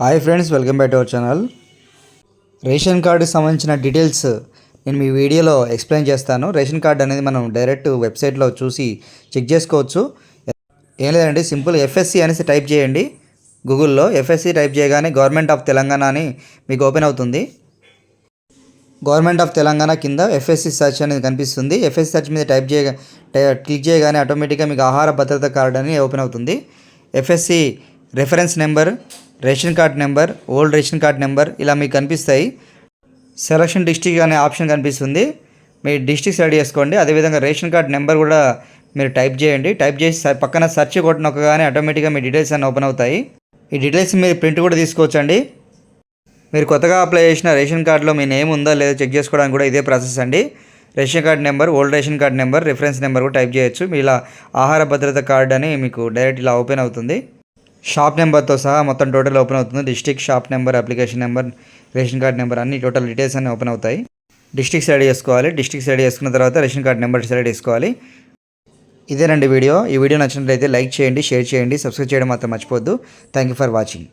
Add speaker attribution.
Speaker 1: Hi friends welcome back to our channel ration కార్డుకి సంబంధించిన details నేను మీ వీడియోలో ఎక్స్ప్లెయిన్ చేస్తాను. రేషన్ కార్డు అనేది మనం డైరెక్ట్ వెబ్సైట్లో చూసి చెక్ చేసుకోవచ్చు. ఏం లేదండి సింపుల్ ఎఫ్ఎస్సి అనేసి టైప్ చేయండి. గూగుల్లో ఎఫ్ఎస్సి టైప్ చేయగానే గవర్నమెంట్ ఆఫ్ తెలంగాణ అని మీకు ఓపెన్ అవుతుంది. గవర్నమెంట్ ఆఫ్ తెలంగాణ కింద ఎఫ్ఎస్సి సెర్చ్ అనేది కనిపిస్తుంది. ఎఫ్ఎస్సి సెర్చ్ మీద టైప్ చేయ క్లిక్ చేయగానే ఆటోమేటిక్గా మీకు ఆహార భద్రత కార్డు అని ఓపెన్ అవుతుంది. FSC reference number ration card number old ration card number ఇలా మీకు కనిపిస్తాయి. సెలక్షన్ డిస్టిక్ అనే ఆప్షన్ కనిపిస్తుంది. మీ డిస్టిక్ సెలెక్ట్ చేసుకోండి. అదేవిధంగా రేషన్ కార్డ్ నెంబర్ కూడా మీరు టైప్ చేయండి. టైప్ చేసి పక్కన సెర్చ్ కొట్టి నొక్కగానే ఆటోమేటిక్గా మీ డీటెయిల్స్ అన్నీ ఓపెన్ అవుతాయి. ఈ డీటెయిల్స్ మీరు ప్రింట్ కూడా తీసుకోవచ్చండి. మీరు కొత్తగా అప్లై చేసిన రేషన్ కార్డులో మీ నేమ్ ఉందా లేదో చెక్ చేసుకోవడానికి కూడా ఇదే ప్రాసెస్ అండి. Ration card number old ration card number reference number కూడా టైప్ చేయొచ్చు. మీ ఇలా ఆహార భద్రత కార్డ్ అని మీకు డైరెక్ట్ ఇలా ఓపెన్ అవుతుంది. షాప్ నెంబర్తో సహా మొత్తం టోటల్ ఓపెన్ అవుతుంది. District shop number application number ration card number అన్ని టోటల్ డీటెయిల్స్ అన్ని ఓపెన్ అవుతాయి. డిస్టిక్ సెలెక్ట్ చేసుకోవాలి. డిస్టిక్ సెలెక్ట్ చేసుకున్న తర్వాత రేషన్ కార్డ్ నెంబర్ సెలెక్ట్ చేసుకోవాలి. ఇదేనండి వీడియో. ఈ వీడియో నచ్చినట్లయితే లైక్ చేయండి షేర్ చేయండి సబ్స్క్రైబ్ చేయడం మాత్రం మర్చిపోద్దు థ్యాంక్ యూ ఫర్ వాచింగ్.